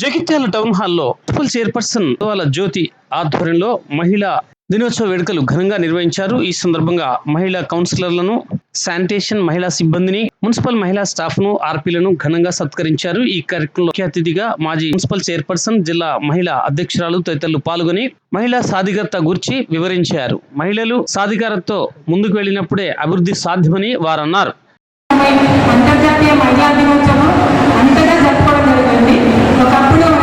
Jagtial town హాల్లో triple chairperson వాళ్ళ జ్యోతి ఆధ్వర్యంలో మహిళా దినోత్సవ వేడుకలు ఘనంగా నిర్వహించారు. ఈ సందర్భంగా మహిళా కౌన్సిలర్లను శానిటేషన్ మహిళా సిబ్బందిని మున్సిపల్ మహిళా స్టాఫ్ను ఆర్పీలను ఘనంగా సత్కరించారు. ఈ కార్యక్రమంలో ముఖ్య అతిథిగా మాజీ మున్సిపల్ చైర్పర్సన్ జిల్లా మహిళా అధ్యక్షురాలు తదితరులు పాల్గొని మహిళా సాధికారత గురించి వివరించారు. మహిళలు సాధికారతతో ముందుకు వెళ్ళినప్పుడే అభివృద్ధి సాధ్యమని వారన్నారు. అంతర్జాతీయ మహిళా దినోత్సవం ఒకప్పుడు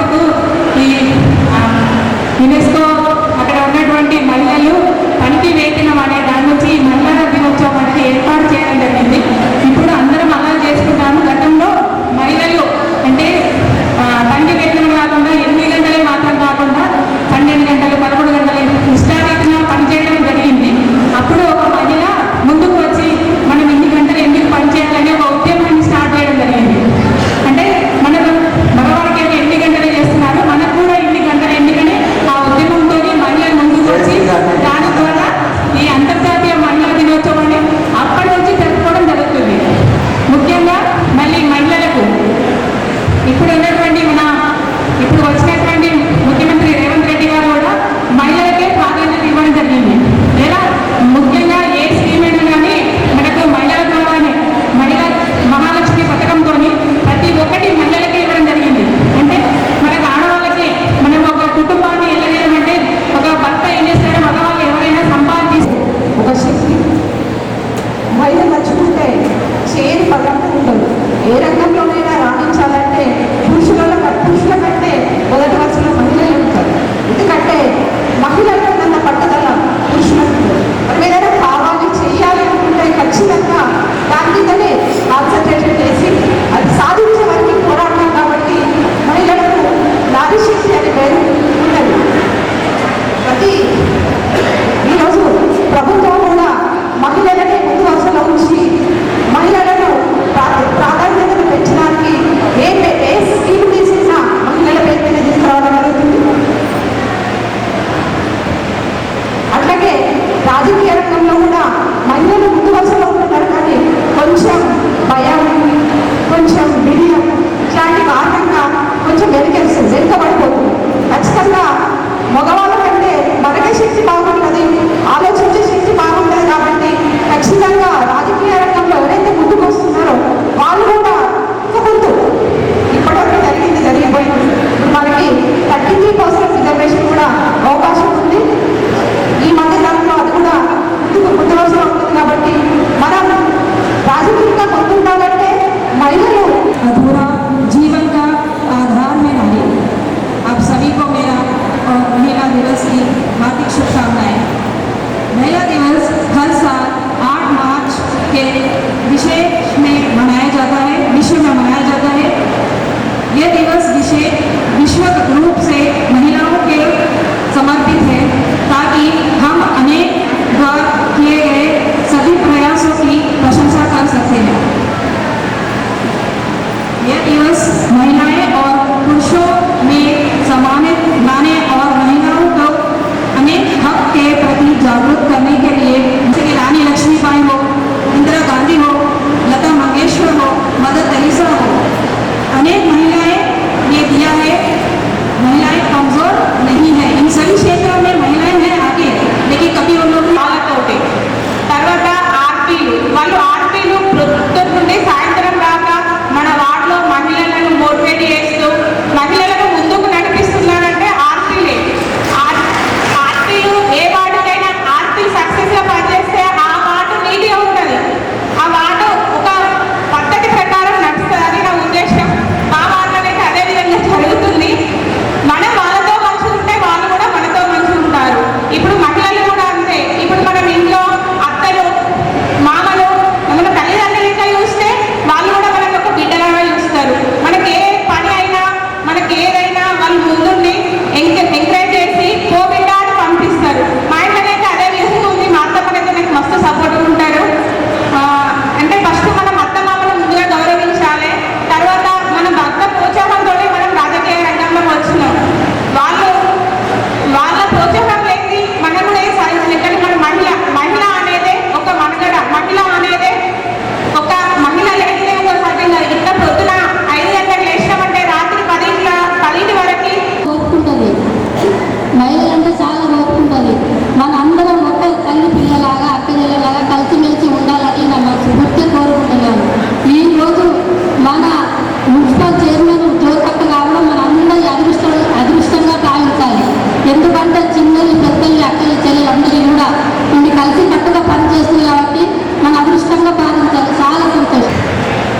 బంట చిన్నలు పెద్దలు అక్కలు చెల్లెలు అందరూ కూడా ఉండి కలిసి కట్టుగా పనిచేస్తుంది కాబట్టి మన అదృష్టంగా భావించాలి చాలా సంతోషం.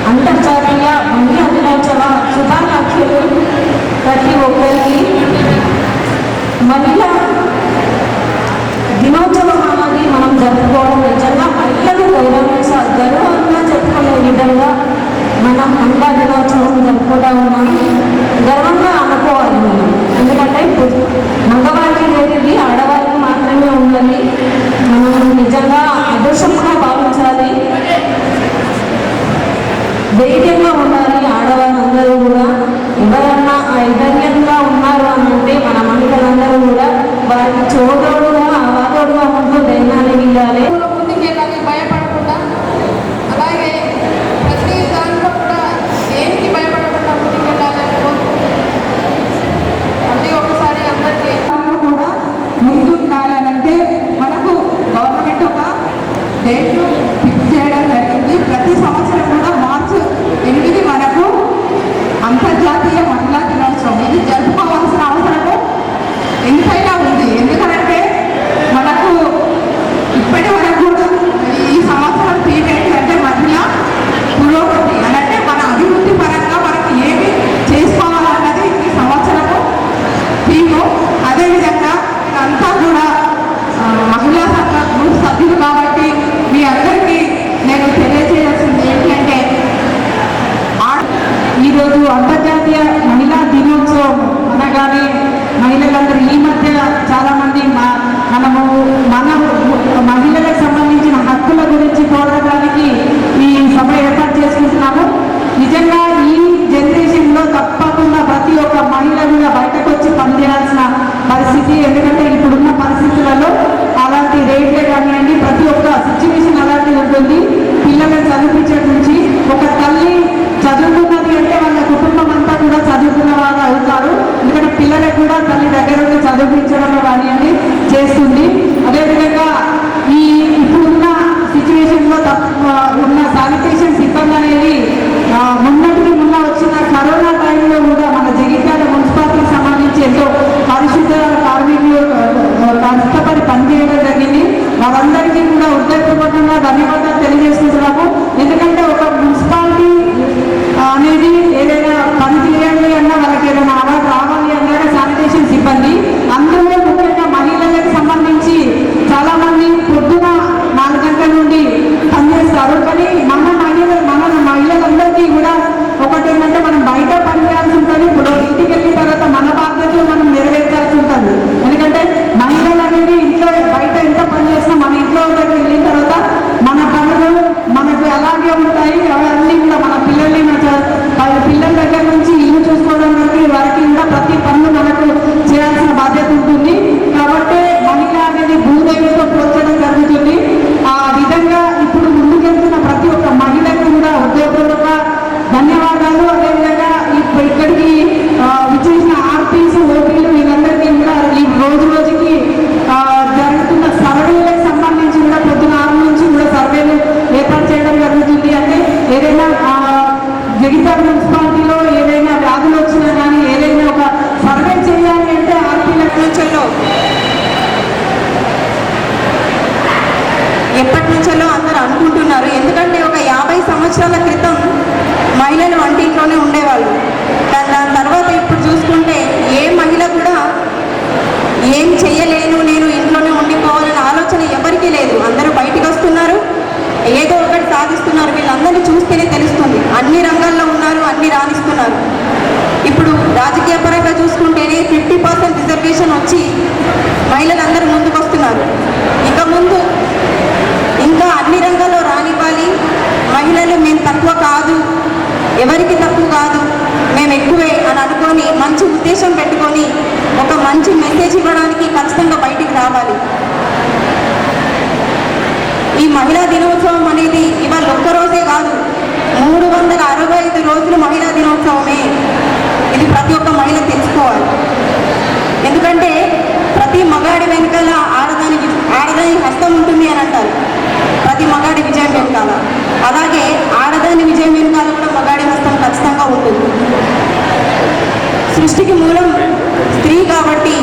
అంతర్జాతీయ మహిళా దినోత్సవ శుభాకాంక్షలు ప్రతి ఒక్కరికి. మహిళా దినోత్సవం అనేది మనం జరుపుకోవడం నిజంగా మహిళలు గౌరవించాలి. గౌరవంగా చెప్పుకునే విధంగా మనం మహిళా దినోత్సవం జరుపుకుంటా ఉన్నాము. ధైర్యంగా ఉండాలి ఆడవాళ్ళందరూ కూడా ఎవరన్నా ఆ ఇద్దరిని విచ్చేసిన ఓపీలు వీళ్ళందరికీ కూడా ఈ రోజు రోజుకి జరుగుతున్న సర్వేలకు సంబంధించి కూడా పొద్దున ఆరు నుంచి కూడా సర్వేలు ఏర్పాటు చేయడం జరుగుతుంది. అంటే ఏదైనా జగిత్యాల మున్సిపాలిటీలో ఏదైనా వ్యాధులు వచ్చినా కానీ ఏదైనా ఒక సర్వే చేయాలి అంటే ఆర్పీల ఫ్యూచర్లో ఎప్పటి నుంచో అందరు అనుకుంటున్నారు. ఎందుకంటే ఒక యాభై సంవత్సరాల క్రితం మహిళలు వంటింట్లోనే ఉండేవాళ్ళు దా- దాని తర్వాత ఇప్పుడు చూసుకుంటే ఏ మహిళ కూడా ఏం చెయ్యలేను నేను ఇంట్లోనే ఉండిపోవాలనే ఆలోచన ఎవరికీ లేదు. అందరూ బయటికి వస్తున్నారు. ఏదో ఒకటి సాధిస్తున్నారు. వీళ్ళందరినీ చూస్తేనే తెలుస్తుంది. అన్ని రంగాల్లో ఉన్నారు అన్ని రాణిస్తున్నారు. ఇప్పుడు రాజకీయ పరంగా చూసుకుంటేనే ఫిఫ్టీ పర్సెంట్ రిజర్వేషన్ వచ్చి మహిళలందరూ ముందుకు వస్తున్నారు. ఇక ముందు ఇంకా అన్ని రంగాల్లో రానివ్వాలి మహిళలు మేము తక్కువ కాదు. ఎవరికి తప్పు కాదు. మేము ఎక్కువే అని అనుకొని మంచి ఉద్దేశం పెట్టుకొని ఒక మంచి మెసేజ్ ఇవ్వడానికి ఖచ్చితంగా బయటికి రావాలి. ఈ మహిళా దినోత్సవం అనేది ఇవాళ ఒక్క రోజే కాదు మూడు వందల అరవై ఐదు రోజులు మహిళా దినోత్సవమే. ఇది ప్రతి ఒక్క మహిళ తెలుసుకోవాలి. ఎందుకంటే ప్రతి మగాడి వెనకాల ఆడదాని ఆడదాని హస్తం ఉంటుంది అని అంటారు. ప్రతి మగాడి విజయం వెనకాల. అలాగే ఆడదాని విజయం వెనుకాల కూడా మగాడి హస్తం ఖచ్చితంగా ఉంటుంది. సృష్టికి మూలం స్త్రీ కాబట్టి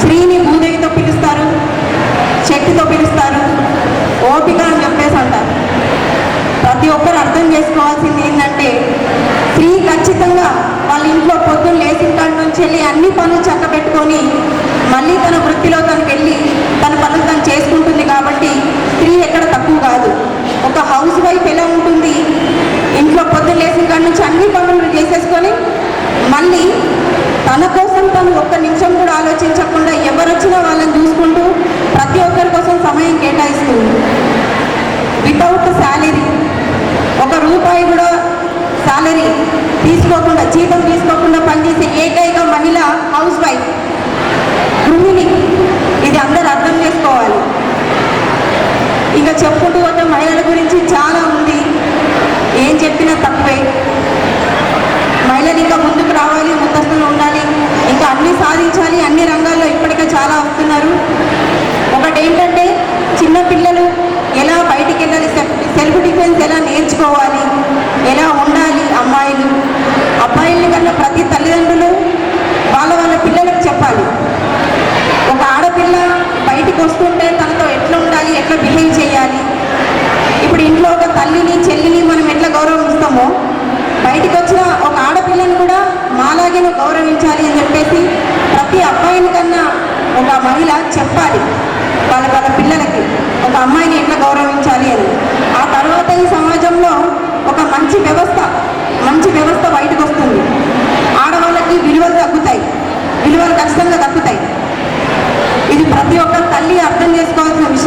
స్త్రీని భూదేవితో పిలుస్తారు శక్తితో పిలుస్తారు ఓపిక అని చెప్పేసి అంటారు. ప్రతి ఒక్కరు అర్థం చేసుకోవాల్సింది ఏంటంటే స్త్రీ ఖచ్చితంగా వాళ్ళ ఇంట్లో పొద్దున్న లేచిన నుంచి వెళ్ళి అన్ని పనులు చక్కబెట్టుకొని మళ్ళీ తన వృత్తిలో తనకు వెళ్ళి తన పనులు తను చేసి కాబట్టి స్త్రీ ఎక్కడ తక్కువ కాదు ఒక హౌస్ వైఫ్ ఎలా ఉంటుంది ఇంట్లో పొద్దున్న లేచిన కాడి నుంచి అన్ని పనులు చేసేసుకొని మళ్ళీ తన కోసం తను ఒక్క నిమిషం కూడా ఆలోచించకుండా ఎవరొచ్చినా వాళ్ళని చూసుకుంటూ ప్రతి ఒక్కరి కోసం సమయం కేటాయిస్తుంది వితౌట్ శాలరీ ఒక రూపాయి కూడా శాలరీ తీసుకోకుండా జీతం తీసుకోకుండా పనిచేసే ఏకైక మహిళ హౌస్ వైఫ్ గృహిణి. ఇది అందరు అర్థం చేసుకోవాలి. ఇంకా చెప్పుకుంటూ పోతే మహిళల గురించి చాలా ఉంది. ఏం చెప్పినా తక్కువే మహిళలు ఇంకా ముందుకు రావాలి ఇంకా అన్ని సాధించాలి అన్ని రంగాల్లో ఇప్పటికే చాలా వస్తున్నారు. ఒకటి ఏంటంటే చిన్నపిల్లలు ఎలా బయటికి వెళ్ళాలి సెల్ఫ్ సెల్ఫ్ డిఫెన్స్ ఎలా నేర్చుకోవాలి ఎలా ఉండాలి అమ్మాయిలు. అబ్బాయిల్ని కన్నా ప్రతి తల్లిదండ్రులు వాళ్ళ వాళ్ళ పిల్లలకు చెప్పాలి. ఒక ఆడపిల్ల బయటికి వస్తుంటే తనతో ఎట్లా ఉండాలి ఎట్లా బిహేవ్ చేయాలి. ఇప్పుడు ఇంట్లో ఒక తల్లిని చెల్లిని మనం ఎట్లా గౌరవిస్తామో బయటికి వచ్చిన ఒక ఆడపిల్లని కూడా మాలాగే గౌరవించాలి అని చెప్పేసి ప్రతి అబ్బాయిని కన్నా ఒక మహిళ చెప్పాలి వాళ్ళ వాళ్ళ పిల్లలకి ఒక అమ్మాయిని ఎట్లా గౌరవించాలి అని. ఆ తర్వాత ఈ సమాజంలో ఒక మంచి వ్యవస్థ మంచి వ్యవస్థ బయటకు వస్తుంది ఆడవాళ్ళకి విలువలు తగ్గుతాయి విలువలు ఖచ్చితంగా తగ్గుతాయి. ఇది ప్రతి ఒక్క తల్లి అర్థం చేసుకోవాల్సిన విషయం.